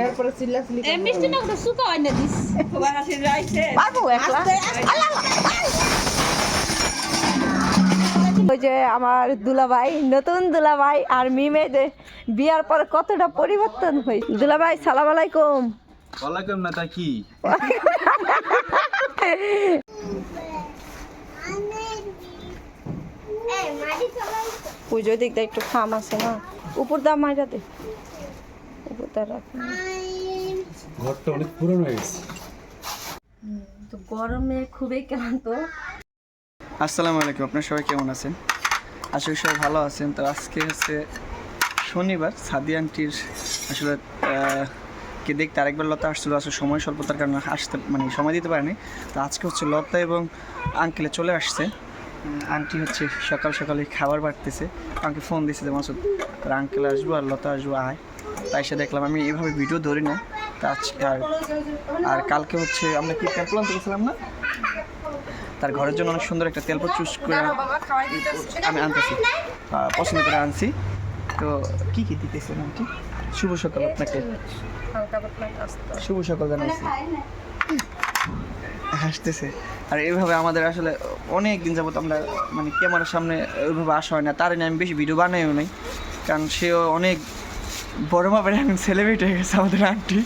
তারপরে চিল্লাচিল্লি এ মিষ্টি না ওটা সুকা হয় না দিস পারব একলা? ওই যে আমার দুলাভাই নতুন দুলাভাই আর মিমে যে বিয়ার পর কতটা পরিবর্তন হই দুলাভাই সালাম আলাইকুম। ওয়ালাইকুম না তা কি? পুজো দিয়ে একটু খাম আছে না। উপর দাম মাইরা দে। ঘরটা অনেক পুরনো হয়ে গেছে। তো গরমে খুবই ক্লান্ত। আসসালামু আলাইকুম আপনার সবাই কেমন আছেন? আশা করি সবাই ভালো আছেন। তো আজকে হচ্ছে শনিবার সাদি আন্টির আসলে কে দেখতে আরেকবার লতা আসছিল আসলে সময় স্বল্পতার কারণে আসতে মানে সময় দিতে পারেনি। তো আজকে হচ্ছে লতা এবং আঙ্কেলে চলে আসছে। আন্টি হচ্ছে সকাল সকালে খাবার বাড়তেছে। আমাকে ফোন দিয়েছে যে মাসুদ তোর আঙ্কেল আসব আর লতা আসব আয়। তাই সে দেখলাম আমি এইভাবে ভিডিও ধরি না তা আজকে আর আর কালকে হচ্ছে আমরা কি টেম্পল আনতে গেছিলাম না? তার ঘরের জন্য অনেক সুন্দর একটা তেলপট চুজ করে আমি আনতেছি। পছন্দ করে আনছি। তো কি কি দিতেছেন আন্টি? শুভ সকাল আপনাকে। শুভ সকাল জানাচ্ছি হাসতেছে। আর এইভাবে আমাদের আসলে অনেক দিন যাবত আমরা মানে ক্যামেরার সামনে ওইভাবে আসা হয় না। তার আমি বেশি ভিডিও বানাইও নাই। কারণ সেও অনেক বড় মাপের এখন সেলিব্রিটি হয়ে গেছে আমাদের আন্টি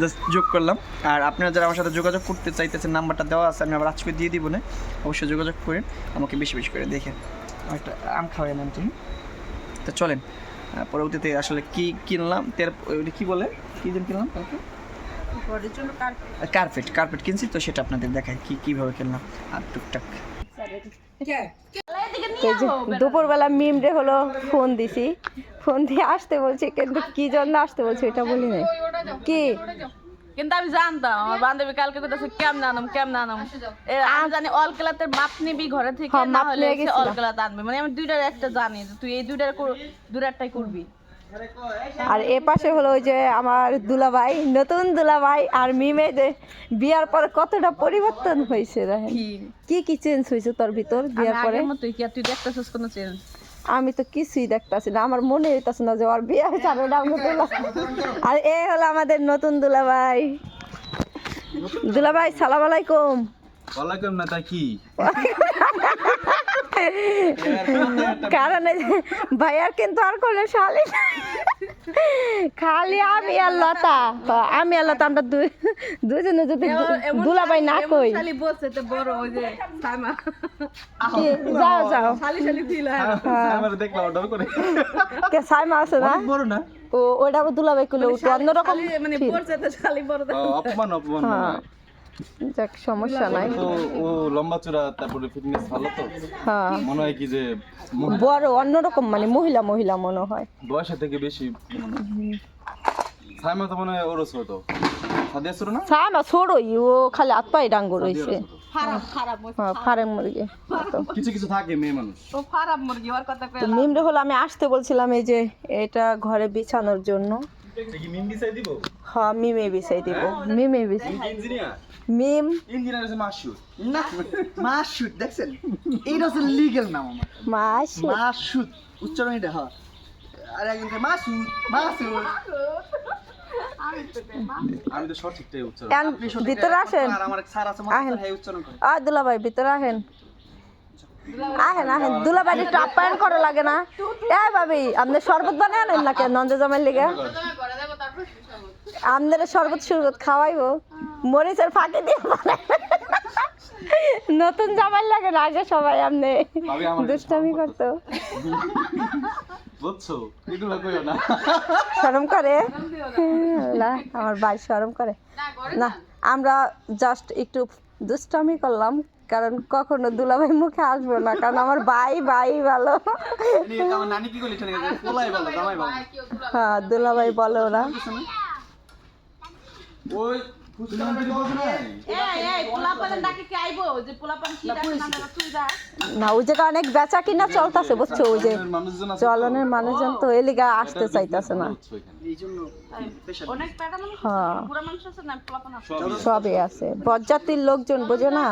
জাস্ট যোগ করলাম। আর আপনারা যারা আমার সাথে যোগাযোগ করতে চাইতেছেন নাম্বারটা দেওয়া আছে আমি আবার আজকে দিয়ে দিব না। অবশ্যই যোগাযোগ করেন আমাকে বেশি বেশি করে দেখেন। একটা আম খাওয়াই আন্টি তো চলেন পরবর্তীতে আসলে কি কিনলাম? তেল ওইটা কি বলে? কি যেন কিনলাম? কার্পেট? কার্পেট কিনছি তো সেটা আপনাদের দেখায় কি কীভাবে কিনলাম? আর টুকটাক। দুপুরবেলা মিমরে হলো ফোন দিছি। ফোন দিয়ে আসতে বলছি কিন্তু কি জন্য আসতে বলছি এটা বলি নাই। কি? কিন্তু আমি জানতাম আমার বান্ধবী কালকে কইতাছে কেমন আনম কেমন আনম? এ আমি জানি অল ক্লাতের মাপ নিবি ঘরে থেকে হ্যাঁ, না হলে অল ক্লাত আনবে। মানে আমি দুইটার একটা জানি তুই এই দুইটার দুইটারটাই করবি। আর এ পাশে হলো ওই যে আমার দুলাভাই নতুন দুলাভাই আর মিমে যে বিয়ার পর কতটা পরিবর্তন হয়েছে দেখেন। কি? কি চেঞ্জ হয়েছে তোর ভিতর বিয়ার পরে? মতোই কি আর তুই দেখতেছিস কোনো চেঞ্জ আমি তো কিছুই দেখতাছি না আমার মনে হইতাছে না যে ওর বিয়ে হয়েছে আর ওটা আর এ হলো আমাদের নতুন দুলাভাই। দুলাভাই সালাম আলাইকুম। ওয়ালাইকুম না তা কি? কারণ ভাইয়ার কিন্তু আর কোনো শালি। খালি আমি আর লতা। আমি আর লতা আমরা দুই দুজনে যদি দুলাভাই না কই। বড় যাও যাও। হয়। কে সাইমা আছে না? বড় না? ও ওটা আবার দুলাভাই করলে উঠে অন্যরকম মানে feel। বলছে তো শালি বড়। অপমান অপমান। মনে হ্যাঁ হয়। যাক সমস্যা নাই। তো ও লম্বা চূড়া তারপরে ফিটনেস ভালো তো? হ্যাঁ। মনে হয় কি যে বড় অন্যরকম মানে মহিলা মহিলা মনে হয়। থেকে বেশি সাইমা তো মনে হয় ওরও ছোট। সাদিয়া ছোট না? সাইমা ছোড়ই ও খালি হাত পায়ে ডাঙ্গো ওই হ্যাঁ ফারেম। মুরগি। তো কিছু কিছু থাকে মেয়ে মানুষ। ও খারাপ মুরগি ওর কথা কই তো মিমরে হলো আমি আসতে বলছিলাম এই যে এটা ঘরে বিছানোর জন্য। কি মিম দিছাই দিব? হ্যাঁ মিমে বিছাই দিব। মিমে বিছাই ইঞ্জিনিয়ার। মিম ইঞ্জিনিয়ার হচ্ছে মাসুর না মাসুদ দেখছেন? এইটা হচ্ছে লিগেল নাম আমার। মাস মাসুদ উচ্চারণ এটা হয়। আর একজন মাসুদ মাসুদ। আমি তো সঠিকটাই উচ্চারণ ভিতরে আসেন। আর আমার স্যার আছে আহেন। মাস্টার উচ্চারণ করে। আ দুলাভাই ভিতরে আহেন। আহেন আহেন। দুলাভাই। একটু আপ্যায়ন করা লাগে না। এ ভাবি আপনি শরবত বানায় আনেন না কেন নন্দে জমের লিগে? আপনার শরবত শরবত খাওয়াইবো। মরিচের ফাঁকে দিয়ে। নতুন জামাই লাগে না আগে সবাই আমনে দুষ্টামি করতো। বুঝছ? এগুলো কইও না। শরম করে? না আমার ভাই শরম করে। না আমরা জাস্ট একটু দুষ্টামি করলাম কারণ কখনো দুলাভাই মুখে আসব না কারণ আমার ভাই ভাই ভালো। হ্যাঁ দুলাভাই বলো না? ওই না এই এই পোলাপানের ডাকে কি আইবো? যে পোলাপান কি ডাকে না না তুই যা না ওই জায়গা অনেক বেচা কিনা চলতেছে বুঝছ? ওই যে মানুষজন আছে তো। চলনের মানুষজন তো এলিগা আসতে চাইতেছে না। হ্যাঁ। পুরা মানুষ আছে না? পোলাপান আছে? সবই আছে। বরযাত্রীর লোকজন বোঝো না?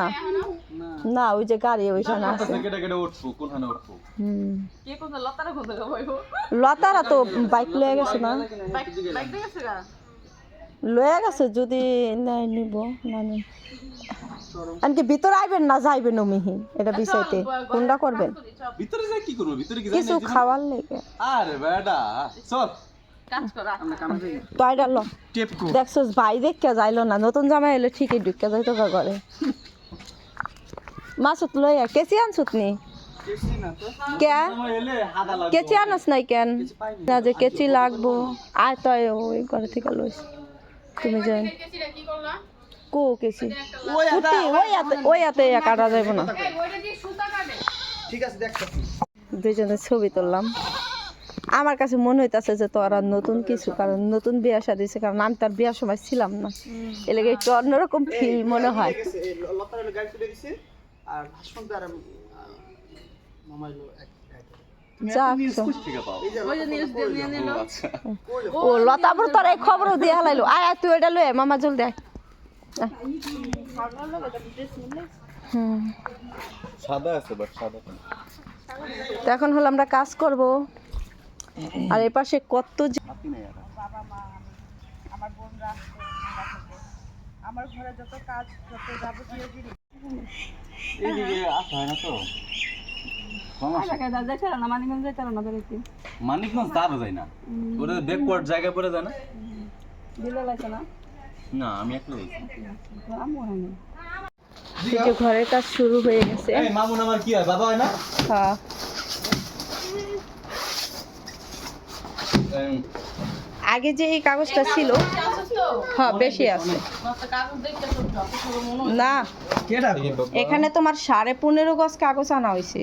না। ওই যে গাড়ি ওইখানে আছে। লতারা তো বাইক লয়ে গেছে না বাইক বাইক দিয়ে গেছে গা লয়ে গেছে যদি নাই নিব না নিব আনকি ভিতরে আইবেন না যাইবেন মিহি এটা বিষয়তে কোনটা করবেন? ভিতরে যাই কি করব? ভিতরে কি কিছু খাওয়ার লেগে। আরে বেটা চল। কাজ করা আমরা কামে যাই। টয়টা ল। টেপ কো দেখছস ভাই দেখকে যাইলো না নতুন জামাই এলে ঠিকই ঢুকে যাইতো ঘরে। মাসুত লইয়া কেসি আনছুত নি? কেচি আনস নাই কেন? না যে কেচি লাগবো। আয় তয় ওই ঘরে থেকে লইস। তুমি যাই কো কেচি ওই হাতে ওই কাটা যাবে না। ঠিক আছে দেখতেছি ছবি তুললাম। আমার কাছে মনে হইতাছে যে তোরা নতুন কিছু কারণ নতুন বিয়া শাদিছে কারণ আমি তার বিয়ার সময় ছিলাম না। এলাকা একটু অন্যরকম ফিল মনে হয়। আর ও আচ্ছা। ও তোর এই খবরও দিয়ে হালাইলো আয় তুই ওইটা লয়ে মামা জল দেয় সাদা আছে বাট সাদা। তো এখন হলো আমরা কাজ করব। আর এ পাশে কত যে- হাতি নেই আর। এইদিকে আসা হয় না তো সমস্যা দেখে না মানিকগঞ্জ যেতে না বেরোতে মানিকগঞ্জ তারও যায় না। ওটা ব্যাকওয়ার্ড জায়গায় পড়ে যায় না? না? না আমি একলা যে ঘরের কাজ শুরু হয়ে গেছে। এই মামুন আমার কি হয় বাবা হয় না? হ্যাঁ। আগে যে এই কাগজটা ছিল হ্যাঁ বেশি আছে। না। এখানে তোমার সাড়ে পনেরো গজ কাগজ আনা হয়েছে।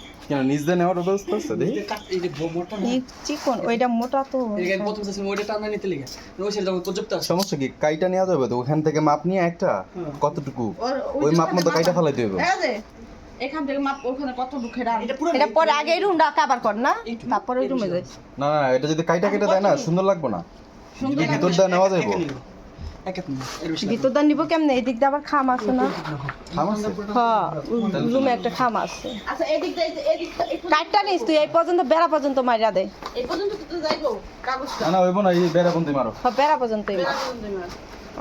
কেন? নিজ দিয়ে নেওয়ার ব্যবস্থা আছে চিকন ওইটা মোটা তো প্রথম চাচ্ছি ওইটা টান নিতে লেগে ওই যখন প্রযুক্ত আছে। সমস্যা কি? কাইটা নেওয়া যাবে তো? ওখান থেকে মাপ নিয়ে একটা? কতটুকু? ওই মাপ মতো কাইটা ফেলাই দেবে। এখান থেকে মাপ ওখানে কত আর এটা পরে আগে রুমটা কর না? তারপরে ওই রুমে যাই। না না এটা যদি কাইটা কেটে দেয় না সুন্দর লাগবে না। ভিতর দিয়ে নেওয়া যাইব। এক এক মিনিট। এর বেশি ভিতর দা নিব কেমনে? এদিক দিয়ে আবার খাম আছে না? হ্যাঁ রুমে একটা খাম আছে। আচ্ছা এদিক দিয়ে এদিকটা নিস তুই এই পর্যন্ত বেড়া পর্যন্ত মারিয়া দে। এই পর্যন্ত তো যাইবো কাগজটা। না না হইব না এই বেড়া বন্দি মারো। হ্যাঁ বেড়া পর্যন্তই মার। পর্যন্ত মার।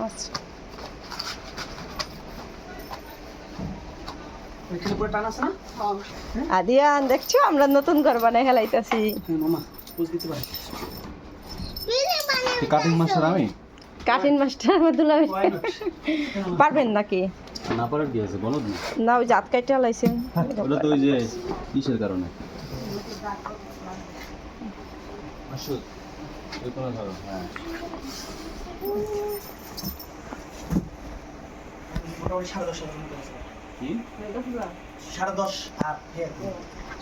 আচ্ছা। না? আদিয়ান দেখছ? আমরা নতুন ঘর বানাই হেলাইতাছি হ্যাঁ কাটিং মাস্টার আমি? কাঠিন মাস্টার আমার দুলাভাই পারবেন নাকি? না পারার কি আছে বলো না ওই জাত কাইটা লাইছেন ওটা তো ওই যে কিসের কারণে? আসুক ওই কোনো ধরো হ্যাঁ। মোটামুটি সাড়ে দশ কি? সাড়ে দশ আর হ্যাঁ।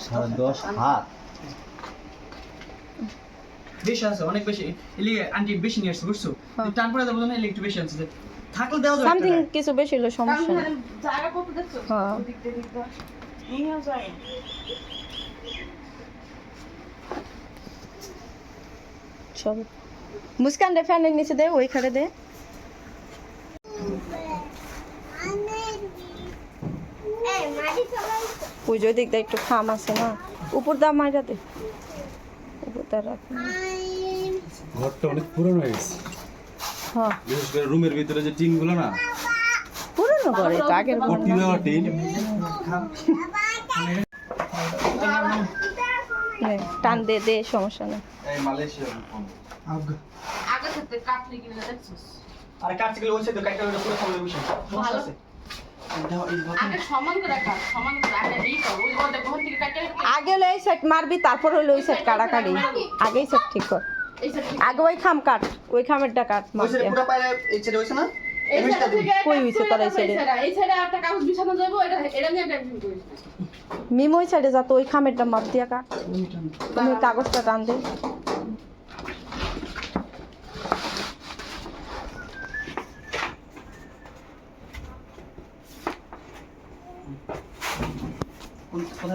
সাড়ে দশ হাত? বেশি আছে অনেক বেশি আন্টি বেশি নিয়ে আসছে বুঝছ? হ্যাঁ। দেবো না একটু বেশি আছে থাকলে দেওয়া যাবে সামথিং কিছু বেশি হলো সমস্যা নেই। জায়গা কত দেখছ? হ্যাঁ। নিয়ে যায় সব মুস্কান রে ফ্যানের নিচে দে ওই খাড়ে দে। পুজো দিক দিয়ে একটু খাম আছে না। উপর দাম মাইরা দে ঘরটা অনেক পুরনো হয়ে গেছে। হ্যাঁ। বিশেষ করে রুমের ভিতরে যে টিনগুলো না পুরনো এটা আগের দেওয়া টিন টান দে দে সমস্যা নেই। এই মালয়েশিয়া আগে। থাকতে কাটলি কিনে দেখছিস? আর গেলে ওই সাইডে কাটতে পুরো খাবে বিষয় সমস্যা আছে? আগে আগে এই হলো সেট মারবি তারপর হলো ওই সেট কাড়াকাড়ি আগেই সেট ঠিক কর। আগে ওই খাম কাট ওই খামেরটা কাট ওই মারতে। পুরো পায়ে এই সাইডে হইছে না? এই সাইড কই হইছে তোর এই সাইডে? মিম ওই সাইডে যা তো ওই খামেরটা মাপ দিয়া কাট। তুমি কাগজটা টান দে কোথায় কাটতে পারব মাম্মা কি খবর তোমার দিকে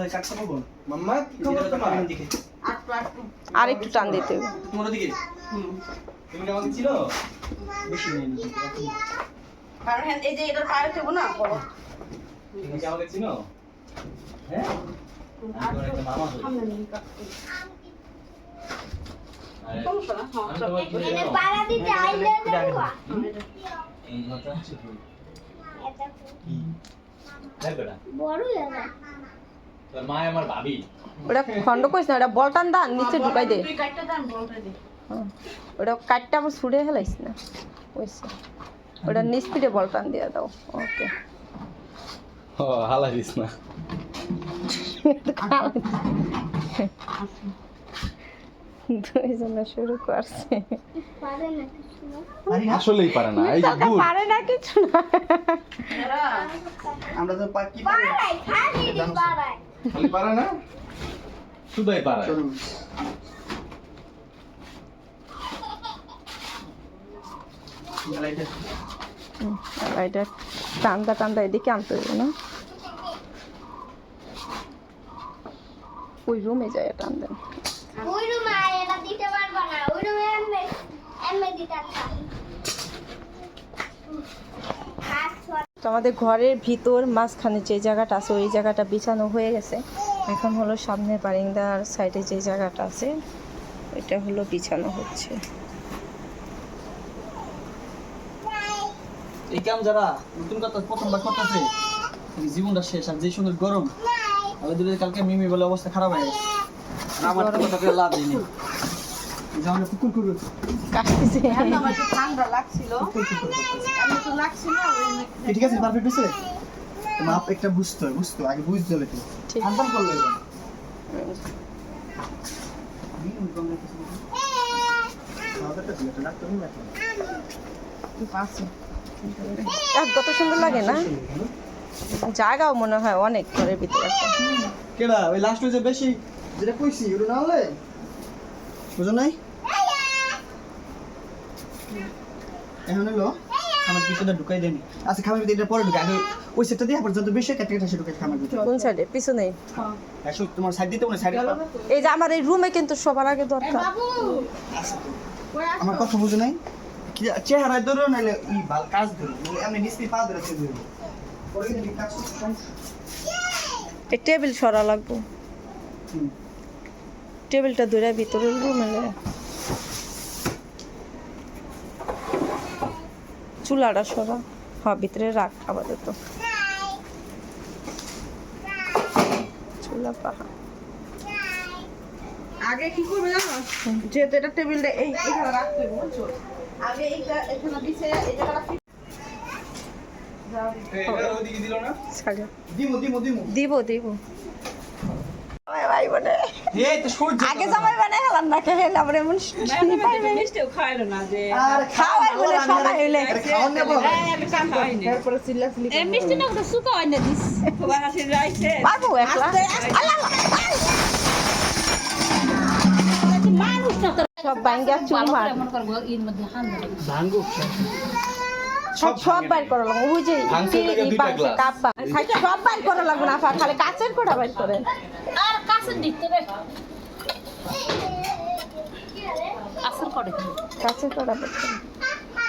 আর একটু টান দিতে হ্যাঁ, বড়। মা আমার ভাবি। ওটা খন্ড করিস না ওটা বল টান দা নিচে ঢুকাই দে। তুই কাটতে দাম বলতে দে হ্যাঁ। ওটা কাটটা আবার ছুড়ে হেলাইস না ওটা নিস্পিডে বল টান দিয়ে দাও ওকে। ও হালা দিস না। দুইজনে শুরু করছে। পারে না। কিছু না আসলেই পারে না এই যে পারে না কিছু না। আমরা তো পারি? খালি দি পাড়ায়। খালি পারে না? শুধুই পারে এটা টান্দা টান্দা এদিকে আনতে হবে না? ওই রুমে যায় টান দেন ওই রুমে এটা দিতে পারব না। ওই রুমে এমএ দিতে পারব হাত ছোট তো আমাদের ঘরের ভিতর মাঝখানে যে জায়গাটা আছে ওই জায়গাটা বিছানো হয়ে গেছে। এখন হলো সামনে বারিন্দার সাইডে যে জায়গাটা আছে ওইটা হলো বিছানো হচ্ছে। এই কাম যারা নতুন কথা প্রথমবার করতেছে জীবনটা শেষ আর যে সুন্দর গরম আমাদের কালকে মিমি বলে অবস্থা খারাপ হয়ে গেছে। আমার তো কথা লাভ নেই। কুকুর কুকুর। আমার ঠান্ডা লাগছিল আমি তো লাগছিল ঠিক আছে পারফেক্ট হয়েছে? মাপ একটা বুঝতে বুঝতে আগে বুঝতে হবে তো। ঠিক। আনতাম করল এবার। কত সুন্দর লাগে না? জায়গাও মনে হয় অনেক ঘরের ভিতরে। কেডা ওই লাস্ট যে বেশি যেটা কইছি ওটা না হলে? বুঝো নাই? এখন হলো খামার পিছনে ঢুকাই দেনি আচ্ছা খামার ভিতরে এটা পরে ঢুকাই আগে ওই সেটটা দিয়ে পর্যন্ত বেশি কেটে কেটে সে ঢুকাই খামার ভিতরে। কোন সাইডে পিছনে আসো তোমার সাইড দিতে মনে সাইডে এই যে আমার এই রুমে কিন্তু সবার আগে দরকার। আমার কথা বুঝো নাই? কি চেহারা ধরো নাহলে ই বাল কাজ ধরো। আমি নিস্তি পা ধরে সমস্যা এই টেবিল সরা লাগবো। হুম। টেবিলটা ধরে ভিতরে রুমে লয়ে। চুলাটা সরা হ্যাঁ ভিতরে রাখ আপাতত। চুলা পাহা আগে কি করবে জানো? যেহেতু এটা টেবিলটা এই এখানে রাখতে হবে বুঝছ? আগে এইটা এখানে দিছে এই জায়গাটা ওদিকে দিল না? ছাড়ো দিমু দিমু দিমু। দিব দিব। ভাই বোনে তো আগে জামাই বানাই হলাম না কে হেলা এমন আর খাওয়াই বলে সবাই হইলে মিষ্টি না হয় না দিস। পারব একলা। সব বাইঙ্গা চুল মার ভাঙ্গো সব সব বাইর করা লাগবে। ওই যে ভাঙছে কি- লাগে ই দুইটা বাংছে, গ্লাস। কাপ সব বাইর করা লাগবে না খালি কাচের কোটা বাইর করে। কাচের কোটা বাইর করে।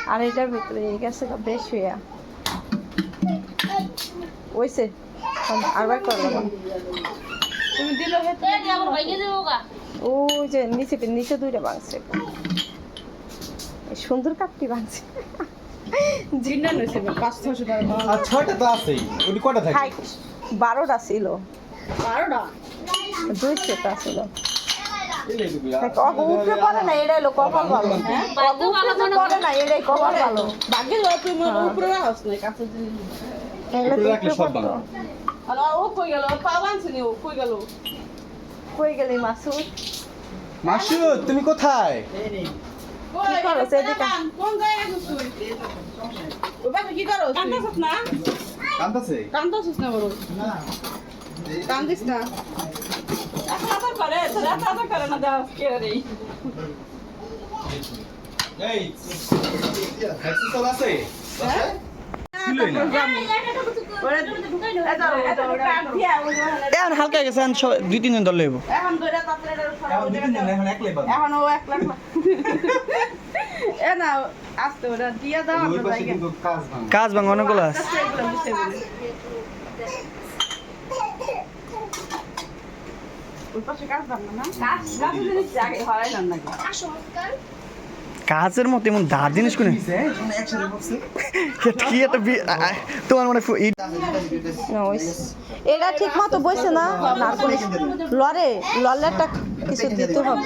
আর এটার ভিতরে এই গেছে বেশ হইয়া। ওইসে আর বাইর করা লাগবে তুমি দিলো ওই যে নিচে নিচে দুইটা বাংছে এই সুন্দর কাপটি বাংছে জিন্না নইছে পাঁচ ছশো টাকা আর ছয়টা তো আছেই ওটি কটা থাকে? বারোটা ছিল। বারোটা? দুই সেটা ছিল উপরে পড়ে না এটাই হলো কপাল ভালো। উপরে যে পড়ে না এটাই কপাল ভালো। ভাগ্যে হয় উপরে রাখছ না। কাছে ও কই গেল? পা বানছে ও? কই গেল? কই গেলি মাসুদ? মাসুদ তুমি কোথায়? কই করো, এটা সেদিকে। কোন জায়গায় আছিস ও বাবা কি করো কান্দাছস না? কান্দাছে কান্দাছস না বড় না। কান্দিস না? এখন আবার করে তোরা আবার করে না দাও কে রে এই? হ্যাক্সি চল আছে? হ্যাঁ? ছিলই না। এখন হালকা গেছে দুই তিন দিন ধরে লইব এখন এখন একলাই পাবে এখন ও এক লাখ এ না আসতে ওটা দিয়ে দাও আমরা যাই কাজ ভাঙা অনেকগুলো আছে কাজের মতো এমন দাঁড় জিনিস কোনে কি একটা তোমার মনে এটা ঠিক মতো বসে না? নারকল লরে ললেরটা কিছু দিতে হবে।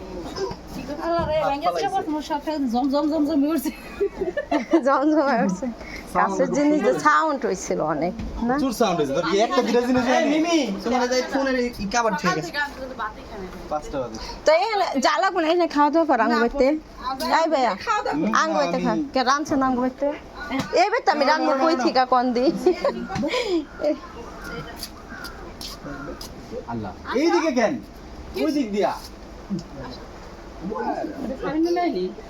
কাছের জিনিস সাউন্ড হয়েছিল অনেক না? প্রচুর সাউন্ড হয়েছে তোর কি একটা দুটা জিনিস হয়নি? তোমার এই ফোনের এই ঠিক আছে তো এই জ্বালা কোন এখানে খাওয়া দাওয়া কর আঙ্গ বাইতে এই ভাইয়া আঙ্গ বাইতে খা। কে না আঙ্গ বাইতে এই বেতে আমি রান্না কই থিকা কোন দি আল্লাহ। এইদিকে কেন? ওই দিক দিয়া।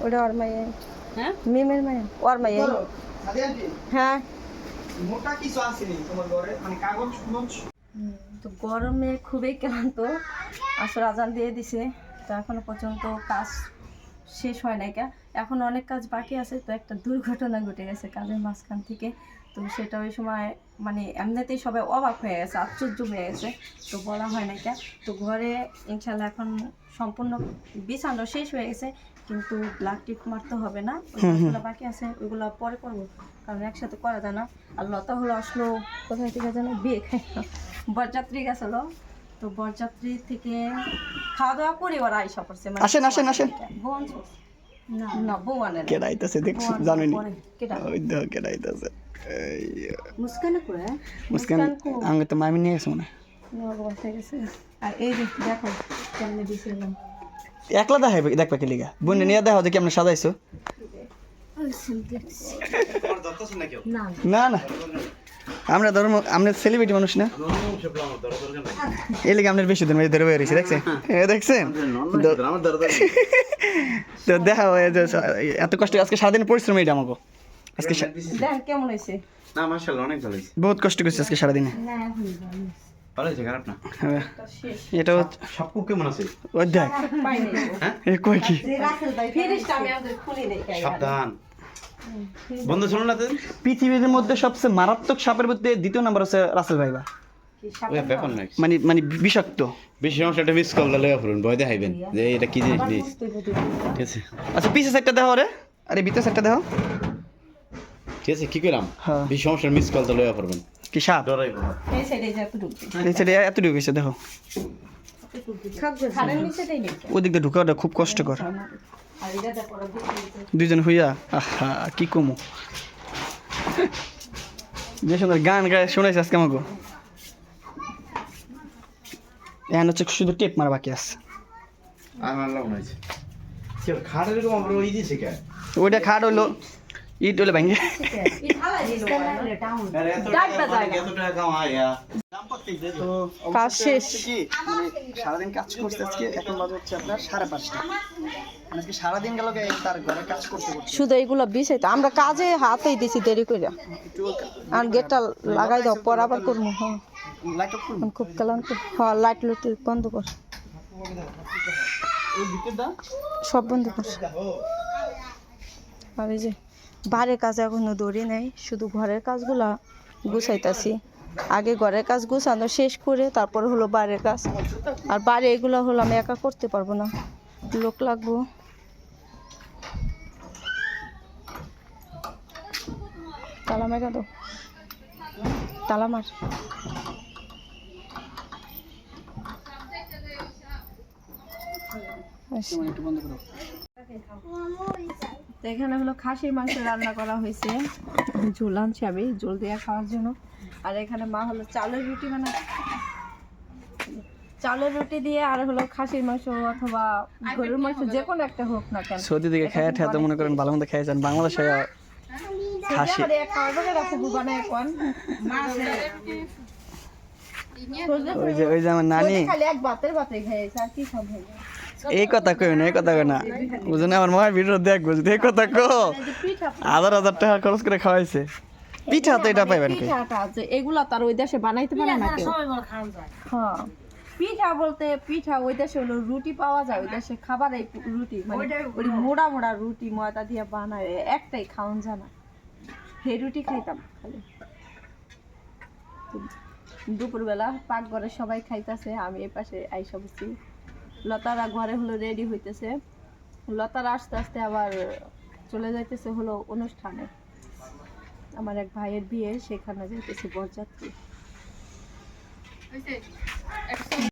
ওটা ওর মাইয়া হ্যাঁ? মিমের মাইয়া ওর মাইয়া হ্যাঁ। মোটা কিছু আসেনি তোমার ঘরে? মানে কাগজ তো গরমে খুবই ক্লান্ত। আসলে আজান দিয়ে দিছে। তো এখনও পর্যন্ত কাজ শেষ হয় নাই কা। এখন অনেক কাজ বাকি আছে তো একটা দুর্ঘটনা ঘটে গেছে কাজের মাঝখান থেকে। তো সেটা ওই সময় মানে এমনিতেই সবাই অবাক হয়ে গেছে আশ্চর্য হয়ে গেছে। তো বলা হয় না কা তো ঘরে ইনশাল্লাহ এখন সম্পূর্ণ বিছানো শেষ হয়ে গেছে কিন্তু ব্লাড টিপ মারতে হবে না। ওই কাজগুলো বাকি আছে ওইগুলো পরে করব কারণ একসাথে করা যায় না। আর লতা হলো আসলো কোথায় থেকে যেন বিয়ে খাই বরযাত্রী গেছিল তো বরযাত্রী থেকে খাওয়া দাওয়া করে ওরা আইসা পড়ছে। মানে আসেন, আসেন, আসেন। আনছো? না না বউ আনে কেডাইতেছে দেখছ জানোনি কেডাইতেছে। মুস্কানে করে মুস্কান কো? আঙ্গে তো মামি নিয়ে গেছে মনে হয়। হয়ে। আর এই যে দেখো কেমনে দিছিলাম একলা দেখবা কি লিগা। বোন নিয়ে দেখো যে কেমন সাজাইছো? না না না। আমরা ধর্ম আমরা সেলিব্রিটি মানুষ না। এই লিগে আপনার বেশি দিন ধরে বের হয়েছি দেখছেন? এ দেখছেন? আমার দরকার তো দেখা হয় যে এত কষ্ট আজকে সারাদিন পরিশ্রম এটা আমাকে। আজকে কেমন হয়েছে? না মাশাআল্লাহ অনেক ভালো হয়েছে। বহুত কষ্ট করছি আজকে সারাদিনে। না ভালো হয়েছে। খারাপ না? এটা সব কুক কেমন আছে? ওই এ কই কি? ফিরিসটা আমি আমাদের খুলি নেই সাবধান। বন্ধু শুনুন না পৃথিবীর মধ্যে সবচেয়ে মারাত্মক সাপের মধ্যে দ্বিতীয় নাম্বার হচ্ছে রাসেল ভাইবা মানে মানে বিষাক্ত। বেশি সমস্যা মিস কল দিলে ফুরুন ভয় দেখাইবেন যে এটা কি জিনিস ঠিক আছে। আচ্ছা পিছে সাইডটা দেখো রে। আরে ভিতরে সাইডটা দেখো ঠিক আছে কি করলাম হ্যাঁ। বেশি সমস্যার মিস কল দিলে ফুরবেন কি সাপ? ডরাইব এই সাইডে যা একটু এই সাইডে এত ঢুকে দেখো। খাড়ের নিচেটাই নেই ওই দিক দিয়ে ঢুকাওটা খুব কষ্টকর। দুইজন হইয়া আহা কি কমু? যে সুন্দর গান গায়ে শোনাইছে আজকে আমাকে এখন হচ্ছে শুধু টেপ মারা বাকি আছে। আমার লাভ হয়েছে খাটের এরকম আমরা ওই দিয়েছে কে ওইটা খাট হইল ইট কাজ শেষ। সারাদিন কাজ করতে আজকে এখন বাজে হচ্ছে আপনার সাড়ে পাঁচটা আজকে সারাদিন গেল তার ঘরে কাজ করতে করতে শুধু এইগুলো বিষয় তো আমরা কাজে হাতেই দিছি দেরি করে আর গেটটা লাগাই দাও পর আবার করব হ্যাঁ খুব ক্লান্ত হ্যাঁ লাইট লুট বন্ধ কর সব বন্ধ কর আর এই যে বাইরের কাজ এখনও দৌড়ি নেই, শুধু ঘরের কাজগুলা গুছাইতাছি। আগে ঘরের কাজ গুছানো শেষ করে তারপর হলো বাইরের কাজ। আর বাইরে এগুলো হলো আমি একা করতে পারব না। লোক লাগবো। তালা করো তো এখানে হলো খাসির মাংস রান্না করা হয়েছে। ঝোল আনছি আমি ঝোল দিয়ে খাওয়ার জন্য। আর এখানে মা হলো চালের রুটি বানা চালের রুটি দিয়ে আর হলো খাসির মাংস অথবা গরুর মাংস যে কোনো একটা হোক না কেন। সৌদি থেকে খেয়ে ঠেয়ে তো মনে করেন ভালো মন্দ খেয়েছেন বাংলাদেশে খাসি ওই যে ওই যে আমার নানি। খালি এক বাতের বাতে খাইছে আর কি খাবে এই কথা কই না এই কথা কই না। বুঝো না আমার মায়ের ভিডিও দেখব যদি এই কথা কো হাজার হাজার টাকা খরচ করে খাওয়াইছে। পিঠা তো এটা পাইবেন কি পিঠাটা আছে এগুলা তার ওই দেশে বানাইতে পারে না কেউ। হ্যাঁ। পিঠা বলতে পিঠা ওই দেশে হলো রুটি পাওয়া যায় ওই দেশে খাবার এই রুটি মানে ওই মোড়া মোড়া রুটি ময়দা দিয়ে বানায় একটাই খাওন জানা। সেই রুটি খাইতাম খালি। দুপুরবেলা পাক ঘরে সবাই খাইতেছে আমি এই পাশে আইসা বসি। লতারা ঘরে হলো রেডি হইতেছে। লতারা আস্তে আস্তে আবার চলে যাইতেছে হলো অনুষ্ঠানে। আমার এক ভাইয়ের বিয়ে, সেখানে যাইতেছে বরযাত্রী।